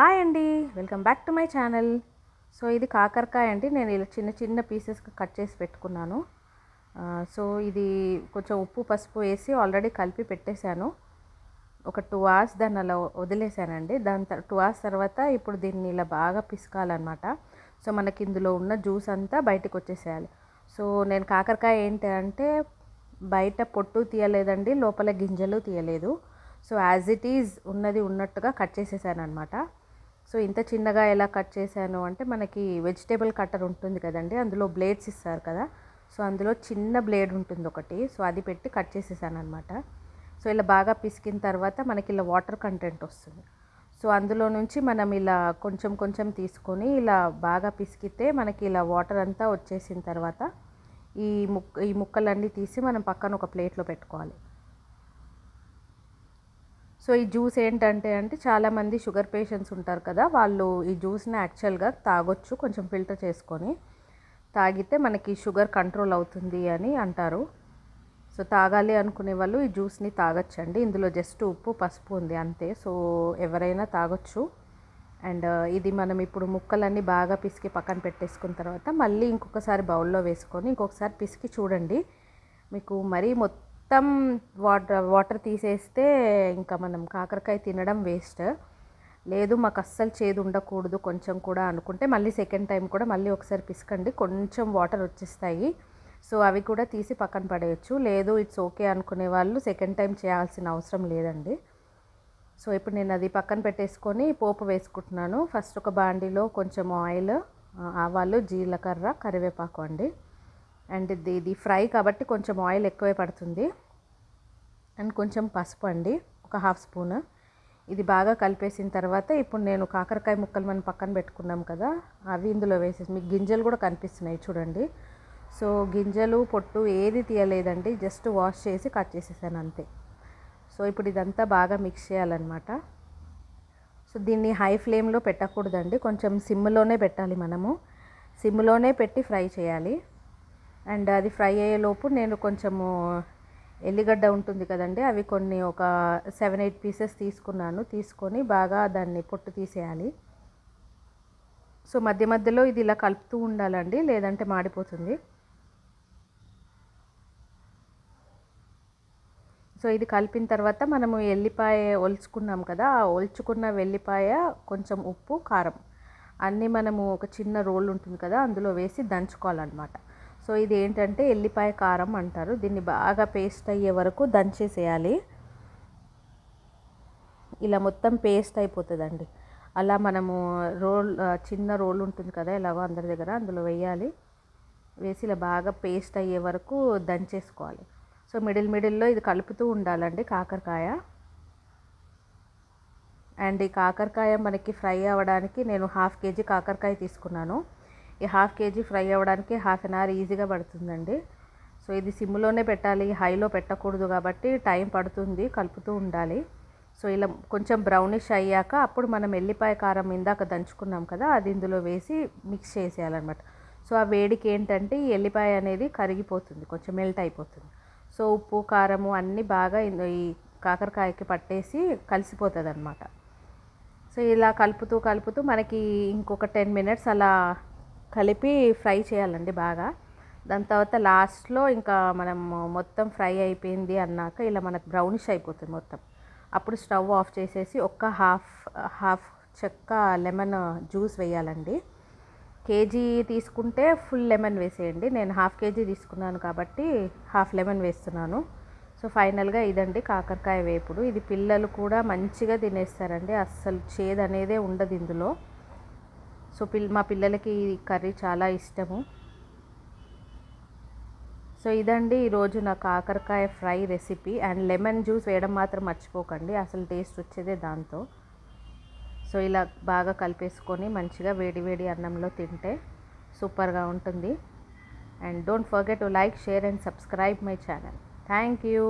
Hi అండి welcome back to my channel. So ఇది కాకరకాయ అండి నేను ఇలా చిన్న చిన్న పీసెస్గా కట్ చేసి పెట్టుకున్నాను. సో ఇది కొంచెం ఉప్పు పసుపు వేసి ఆల్రెడీ కలిపి పెట్టేశాను. ఒక టూ అవర్స్ దాన్ని అలా వదిలేసానండి దాని తర్వాత టూ అవర్స్ తర్వాత ఇప్పుడు దీన్ని ఇలా బాగా పిసకాలన్నమాట. సో మనకి ఇందులో ఉన్న జ్యూస్ అంతా బయటకు వచ్చేసేయాలి. సో నేను కాకరకాయ ఏంటి అంటే బయట పొట్టు తీయలేదండి లోపల గింజలు తీయలేదు. సో యాజ్ ఇట్ ఈజ్ ఉన్నది ఉన్నట్టుగా కట్ చేసేసాను అనమాట సో ఇంత చిన్నగా ఎలా కట్ చేశాను అంటే మనకి వెజిటేబుల్ కట్టర్ ఉంటుంది కదండి అందులో బ్లేడ్స్ ఇస్తారు కదా. సో అందులో చిన్న బ్లేడ్ ఉంటుంది ఒకటి. సో అది పెట్టి కట్ చేసేసాను అనమాట సో ఇలా బాగా పిసికిన తర్వాత మనకి ఇలా వాటర్ కంటెంట్ వస్తుంది. సో అందులో నుంచి మనం ఇలా కొంచెం కొంచెం తీసుకొని ఇలా బాగా పిసికితే మనకి ఇలా వాటర్ అంతా వచ్చేసిన తర్వాత ఈ ముక్క ఈ ముక్కలన్నీ తీసి మనం పక్కన ఒక ప్లేట్లో పెట్టుకోవాలి. సో ఈ జ్యూస్ ఏంటంటే అంటే చాలామంది షుగర్ పేషెంట్స్ ఉంటారు కదా వాళ్ళు ఈ జ్యూస్ని యాక్చువల్గా తాగొచ్చు కొంచెం ఫిల్టర్ చేసుకొని తాగితే మనకి షుగర్ కంట్రోల్ అవుతుంది అని అంటారు. సో తాగాలి అనుకునే వాళ్ళు ఈ జ్యూస్ని తాగొచ్చండి. ఇందులో జస్ట్ ఉప్పు పసుపు ఉంది అంతే. సో ఎవరైనా తాగొచ్చు. అండ్ ఇది మనం ఇప్పుడు ముక్కలన్నీ బాగా పిసికి పక్కన పెట్టేసుకున్న తర్వాత మళ్ళీ ఇంకొకసారి బౌల్లో వేసుకొని ఇంకొకసారి పిసికి చూడండి. మీకు మరీ మొత్తం మొత్తం వాటర్ వాటర్ తీసేస్తే ఇంకా మనం కాకరకాయ తినడం వేస్ట్. లేదు మాకు అస్సలు చేదు ఉండకూడదు కొంచెం కూడా అనుకుంటే మళ్ళీ సెకండ్ టైం కూడా మళ్ళీ ఒకసారి పిసకండి కొంచెం వాటర్ వచ్చేస్తాయి. సో అవి కూడా తీసి పక్కన పడేయచ్చు. లేదు ఇట్స్ ఓకే అనుకునే వాళ్ళు సెకండ్ టైం చేయాల్సిన అవసరం లేదండి. సో ఇప్పుడు నేను అది పక్కన పెట్టేసుకొని పోపు వేసుకుంటున్నాను. ఫస్ట్ ఒక బాండీలో కొంచెం ఆయిల్ ఆవాలు జీలకర్ర కరివేపాకు అండి. అండ్ ఇది ఇది ఫ్రై కాబట్టి కొంచెం ఆయిల్ ఎక్కువే పడుతుంది. అండ్ కొంచెం పసుపు అండి ఒక హాఫ్ స్పూన్. ఇది బాగా కలిపేసిన తర్వాత ఇప్పుడు నేను కాకరకాయ ముక్కలు మనం పక్కన పెట్టుకున్నాం కదా అవి ఇందులో వేసేసి మీకు గింజలు కూడా కనిపిస్తున్నాయి చూడండి. సో గింజలు పొట్టు ఏది తీయలేదండి జస్ట్ వాష్ చేసి కట్ చేసేసాను అంతే. సో ఇప్పుడు ఇదంతా బాగా మిక్స్ చేయాలన్నమాట. సో దీన్ని హై ఫ్లేమ్లో పెట్టకూడదండి కొంచెం సిమ్లోనే పెట్టాలి మనము. సిమ్లోనే పెట్టి ఫ్రై చేయాలి. అండ్ అది ఫ్రై అయ్యేలోపు నేను కొంచెము ఎల్లిగడ్డ ఉంటుంది కదండి అవి కొన్ని ఒక సెవెన్ ఎయిట్ పీసెస్ తీసుకున్నాను. తీసుకొని బాగా దాన్ని పొట్టు తీసేయాలి. సో మధ్య మధ్యలో ఇది ఇలా కలుపుతూ ఉండాలండి లేదంటే మాడిపోతుంది. సో ఇది కలిపిన తర్వాత మనము ఎల్లిపాయ ఒలుచుకున్నాం కదా ఆ ఒలుచుకున్న వెల్లిపాయ కొంచెం ఉప్పు కారం అన్నీ మనము ఒక చిన్న రోల్ ఉంటుంది కదా అందులో వేసి దంచుకోవాలన్నమాట. సో ఇది ఏంటంటే ఎల్లిపాయ కారం అంటారు. దీన్ని బాగా పేస్ట్ అయ్యే వరకు దంచేసేయాలి. ఇలా మొత్తం పేస్ట్ అయిపోతుందండి. అలా మనము రోల్ చిన్న రోల్ ఉంటుంది కదా ఎలాగో అందరి దగ్గర అందులో వేయాలి. వేసి ఇలా బాగా పేస్ట్ అయ్యే వరకు దంచేసుకోవాలి. సో మిడిల్ మిడిల్లో ఇది కలుపుతూ ఉండాలండి కాకరకాయ. అండ్ ఈ కాకరకాయ మనకి ఫ్రై అవ్వడానికి నేను హాఫ్ కేజీ కాకరకాయ తీసుకున్నాను. ఈ హాఫ్ కేజీ ఫ్రై అవ్వడానికి హాఫ్ అన్ అవర్ ఈజీగా పడుతుందండి. సో ఇది సిమ్లోనే పెట్టాలి హైలో పెట్టకూడదు కాబట్టి టైం పడుతుంది కలుపుతూ ఉండాలి. సో ఇలా కొంచెం బ్రౌనిష్ అయ్యాక అప్పుడు మనం ఎల్లిపాయ కారం ఇందాక దంచుకున్నాం కదా అది ఇందులో వేసి మిక్స్ చేసేయాలన్నమాట. సో ఆ వేడికి ఏంటంటే ఈ ఎల్లిపాయ అనేది కరిగిపోతుంది కొంచెం మెల్ట్ అయిపోతుంది. సో ఉప్పు కారము అన్నీ బాగా ఈ కాకరకాయకి పట్టేసి కలిసిపోతుంది అనమాట సో ఇలా కలుపుతూ కలుపుతూ మనకి ఇంకొక టెన్ మినిట్స్ అలా కలిపి ఫ్రై చేయాలండి బాగా. దాని తర్వాత లాస్ట్లో ఇంకా మనం మొత్తం ఫ్రై అయిపోయింది అన్నాక ఇలా మనకు బ్రౌనిష్ అయిపోతుంది మొత్తం. అప్పుడు స్టవ్ ఆఫ్ చేసేసి ఒక్క హాఫ్ హాఫ్ చెక్క లెమన్ జ్యూస్ వేయాలండి. కేజీ తీసుకుంటే ఫుల్ లెమన్ వేసేయండి. నేను హాఫ్ కేజీ తీసుకున్నాను కాబట్టి హాఫ్ లెమన్ వేస్తున్నాను. సో ఫైనల్గా ఇదండి కాకరకాయ వేపుడు. ఇది పిల్లలు కూడా మంచిగా తినేస్తారండి. అస్సలు చేదు అనేదే ఉండదు ఇందులో. సో పిల్ మా పిల్లలకి ఈ కర్రీ చాలా ఇష్టము. సో ఇదండి ఈరోజు నా కాకరకాయ fry recipe. And lemon juice వేయడం మాత్రం మర్చిపోకండి. అసలు టేస్ట్ వచ్చేదే దాంతో. సో ఇలా బాగా కలిపేసుకొని మంచిగా వేడి వేడి అన్నంలో తింటే సూపర్గా ఉంటుంది. And don't forget to like share and subscribe my channel. Thank you.